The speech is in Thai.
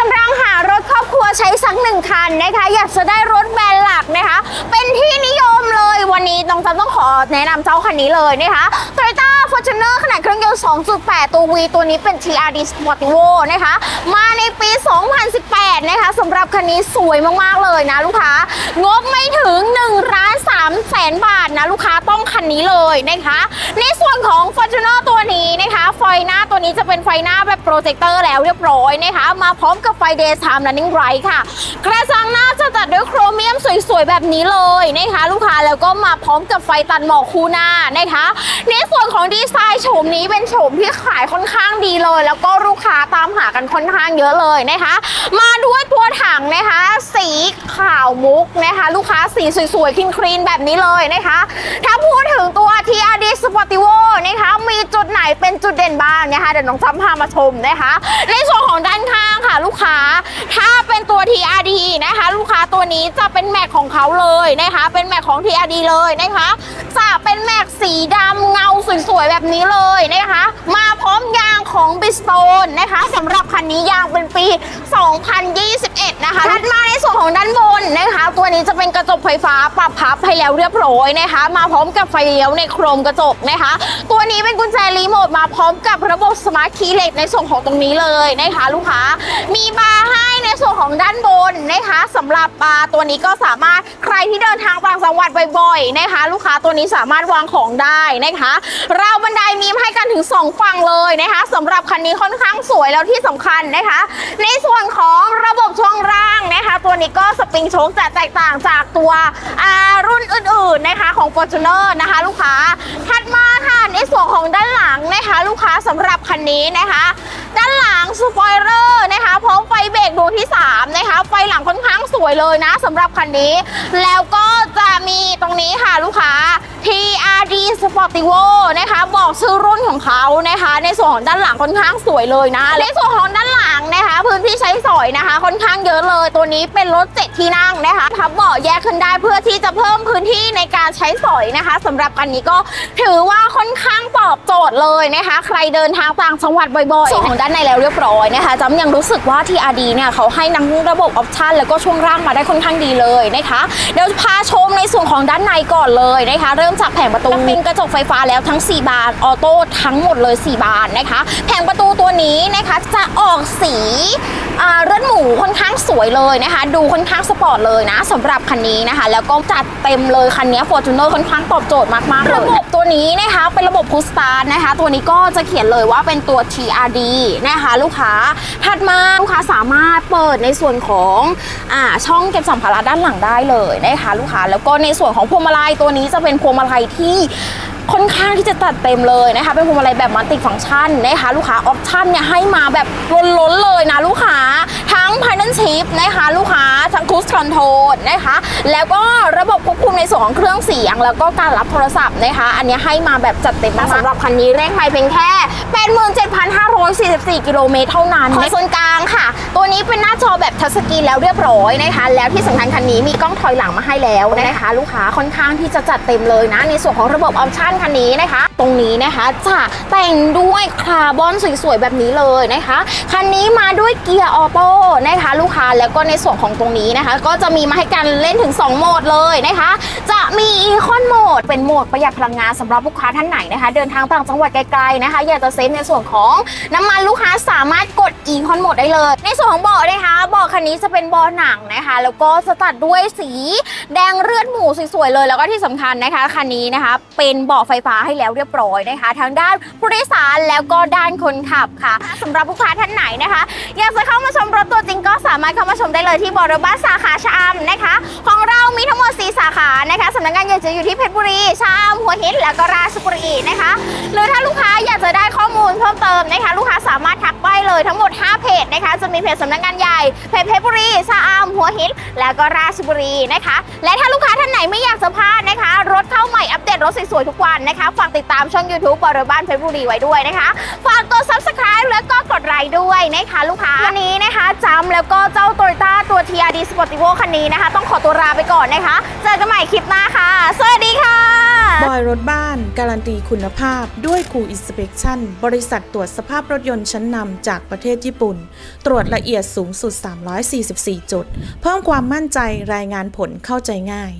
กำลังหารถครอบครัวใช้สักหนึ่งคันนะคะ อยากจะได้รถแบรนด์หลักนะคะ เป็นที่นิยมเลยวันนี้น้องจำต้องขอแนะนำเจ้าคันนี้เลยนะคะ Toyota Fortuner ขนาดเครื่องยนต์ 2.8 ตัว V ตัวนี้เป็น TRD Sportivo นะคะ มาในปี 2018 นะคะสำหรับคันนี้สวยมาก ๆ เลยนะลูกค้างบไม่ถึง1ล้าน3แสนบาท นะลูกค้าต้องคันนี้เลยนะคะ ในส่วนของ Fortuner ตัวนี้นะคะ ไฟหน้าตัวนี้จะเป็นไฟหน้าแบบโปรเจคเตอร์แล้วเรียบร้อยนะคะ มาพร้อมกับไฟ Daytime Running Bright ค่ะ กระจังหน้าจะตัดด้วยโครเมียมสวยๆ แบบนี้เลยนะคะ ลูกค้าแล้วก็มาพร้อมกับไฟตัดหมอกคู่หน้านะคะ ในส่วนของดีไซน์โฉมนี้เป็นโฉมที่ขายค่อนข้างดีเลย แล้วก็ลูกค้าตามหากันค่อนข้างเยอะเลยนะคะ มาด้วยตัวถังนะคะ สีขาวมุกนะคะ ลูกค้าสีสวยๆคลีนๆแบบนี้เลยนะคะถ้าพูดถึงตัว TRD Sportivo นะคะมีจุดไหนเป็นจุดเด่นบ้างนะคะเดี๋ยวน้องจำพามาชมนะคะ ในส่วนของด้านข้างค่ะลูกค้า ถ้าเป็นตัว TRD นะ คะลูกค้าตัวนี้จะเป็นแม็กของเขาเลยนะคะ เป็นแม็กของ TRD เลยนะคะจะเป็นแม็กสีดำเงาสวยๆแบบนี้เลยนะคะ มาพร้อมยางของ b ิสโตนนะคะสำหรับคันนี้ยางเป็นปี 2021 นะคะถัดมาในส่วนของด้านบนนะคะ ตัวนี้จะเป็นกระจกไฟฟ้าปรับพับให้แล้วเรียบร้อยนะคะ มาพร้อมกับไฟเลี้ยวในโครมกระจกนะคะ ตัวนี้เป็นกุญแจรีโมทมาพร้อมกับระบบสมาร์ทคีย์เลสในส่วนของตรงนี้เลยนะคะ ลูกค้ามีบาร์ให้ในส่วนของด้านบนนะคะสำหรับบาตัวนี้ก็สามารถใครที่เดินทางต่างจังหวัดบ่อยๆนะคะ ลูกค้าตัวนี้สามารถวางของได้นะคะราวบันไดมีให้กันถึง 2 ฝั่งเลยนะคะสำหรับคันนี้ค่อนข้างสวยแล้วที่สำคัญนะคะ ในส่วนของระบบช่วงล่างนะคะ ตัวนี้ก็สปริงโชคจะแตกต่างจากตัวอารุ่นอื่นๆนะคะของ Fortuner นะคะ ลูกค้าถัดมาค่ะในส่วนของด้านหลังนะคะ ลูกค้าสำหรับคันนี้นะคะ ด้านหลังสปอยเลอร์นะคะ พร้อมไฟเบรกดวงที่ 3 นะคะ ไฟหลังค่อนข้างสวยเลยนะสำหรับคันนี้ แล้วก็จะมีตรงนี้ค่ะลูกค้า TRD Sportivo นะคะ บอกชื่อรุ่นของเขานะคะ ในส่วนของด้านหลังค่อนข้างสวยเลยนะ ในส่วนของด้านหลังนะคะ พื้นที่ใช้สอยนะคะ ค่อนข้างเยอะเลย ตัวนี้เป็นรถเจ็ดที่นั่งนะคะพับเบาะแยกขึ้นได้เพื่อที่จะเพิ่มพื้นที่ในการใช้สอยนะคะสำหรับคันนี้ก็ถือว่าค่อนข้างตอบโจทย์เลยนะคะ ใครเดินทางต่างจังหวัดบ่อยๆส่วนของด้านในแล้วเรียบร้อยนะคะจำยังรู้สึกว่า TRD เนี่ยเขาให้นังระบบออปชันแล้วก็ช่วงล่างมาได้ค่อนข้างดีเลยนะคะ เดี๋ยวพาชมในส่วนของด้านในก่อนเลยนะคะ เริ่มจากแผงประตูเป็นกระจกไฟฟ้าแล้วทั้ง 4 บานออโต้ทั้งหมดเลย 4 บานนะคะ แผงประตูตัวนี้นะคะจะออกสีเลือดหมูค่อนข้างสวยเลยนะคะ ดูค่อนข้างสปอร์ตเลยนะสำหรับคันนี้นะคะ แล้วก็จัดเต็มเลยคันนี้ Fortuner ค่อนข้างตอบโจทย์มากๆเลยระบบตัวนี้นะคะเป็นระบบพุ s สตาร์นะคะ ตัวนี้ก็จะเขียนเลยว่าเป็นตัว TRD นะคะ ลูกค้าถัดมาลูกค้าสามารถ เปิดในส่วนของอ่าช่องเก็บสัมภาระด้านหลังได้เลยนะคะลูกค้าแล้วก็ในส่วนของพวงมาลัยตัวนี้จะเป็นพวงมาลัยที่ ค่อนข้างที่จะตัดเต็มเลยนะคะ เป็นพวงมาลัยแบบมัลติฟังก์ชันนะคะ ลูกค้าออปชั่นเนี่ยให้มาแบบล้นๆเลยนะลูกค้าทั้ง p a d a l Shift นะคะ ลูกค้าทั้ง Cruise Control นะคะ แล้วก็ระบบควบคุมในส่วนของเครื่องเสียง แล้วก็การรับโทรศัพท์นะคะ อันนี้ให้มาแบบจัดเต็มมากสำหรับคันนี้เลขไมล์เพียงแค่87,544กิโลเมตรเท่านั้นในส่วนกลางค่ะ ตัวนี้เป็นหน้าจอแบบทัชสกรีนแล้วเรียบร้อยนะคะ แล้วที่สำคัญคันนี้มีกล้องถอยหลังมาให้แล้วนะคะ ลูกค้าค่อนข้างที่จะจัดเต็มเลยนะ ในส่วนของระบบออปชั่นคันนี้นะคะตรงนี้นะคะ จะแต่งด้วยคาร์บอนสวยๆแบบนี้เลยนะคะ คันนี้มาด้วยเกียร์ออโต้นะคะลูกค้าแล้วก็ในส่วนของตรงนี้นะคะ ก็จะมีมาให้การเล่นถึง 2 โหมดเลยนะคะ จะมีอีคอนโหมดเป็นโหมดประหยัดพลังงานสำหรับลูกค้าท่านไหนนะคะ เดินทางต่างจังหวัดไกลๆนะคะ อยากจะเซฟในส่วนของน้ำมันลูกค้าสามารถกดอีคอนโหมดได้เลย ในส่วนของเบาะนะคะเบาะคันนี้จะเป็นเบาะหนังนะคะ แล้วก็จะตัดด้วยสีแดงเลือดหมูสวยๆเลย แล้วก็ที่สำคัญนะคะคันนี้นะคะ เป็นเบาะไฟฟ้าให้แล้วเรียบร้อยนะคะทั้งด้านผู้โดยสารแล้วก็ด้านคนขับค่ะสำหรับลูกค้าท่านไหนนะคะ อยากจะเข้ามาชมรถตัวจริงก็สามารถเข้ามาชมได้เลยที่บริบัสสาขาชะอำนะคะ ของเรามีทั้งหมด 4 สาขานะคะสำนักงานใหญ่จะอยู่ที่เพชรบุรีชะอำหัวหินแล้วก็ราชบุรีนะคะ หรือถ้าลูกค้าอยากจะได้ข้อมูลเพิ่มเติมนะคะ ลูกค้าสามารถทักไปเลยทั้งหมด 5 เพจนะคะ จะมีเพจสำนักงานใหญ่เพจเพชรบุรีชะอำหัวหินแล้วก็ราชบุรีนะคะ และถ้าลูกค้าท่านไหนไม่อยากจะพลาดนะคะ รถเข้าใหม่ รถสวยๆทุกวันนะคะ ฝากติดตามช่อง YouTube บริบ้านเพชรบุรีไว้ด้วยนะคะ ฝากกด subscribe แล้วก็กดไลค์ด้วยนะคะลูกค้า วันนี้นะคะจำแล้วก็เจ้า Toyota ตัว TRD Sportivo คันนี้นะคะ ต้องขอตัวลาไปก่อนนะคะ เจอกันใหม่คลิปหน้าค่ะ สวัสดีค่ะ บอยรถบ้านการันตีคุณภาพด้วยคูอินสเป t ชั่นบริษัทตรวจสภาพรถยนต์ชั้นนำจากประเทศญี่ปุ่น ตรวจละเอียดสูงสุด 344 จุด เพิ่มความมั่นใจรายงานผลเข้าใจง่าย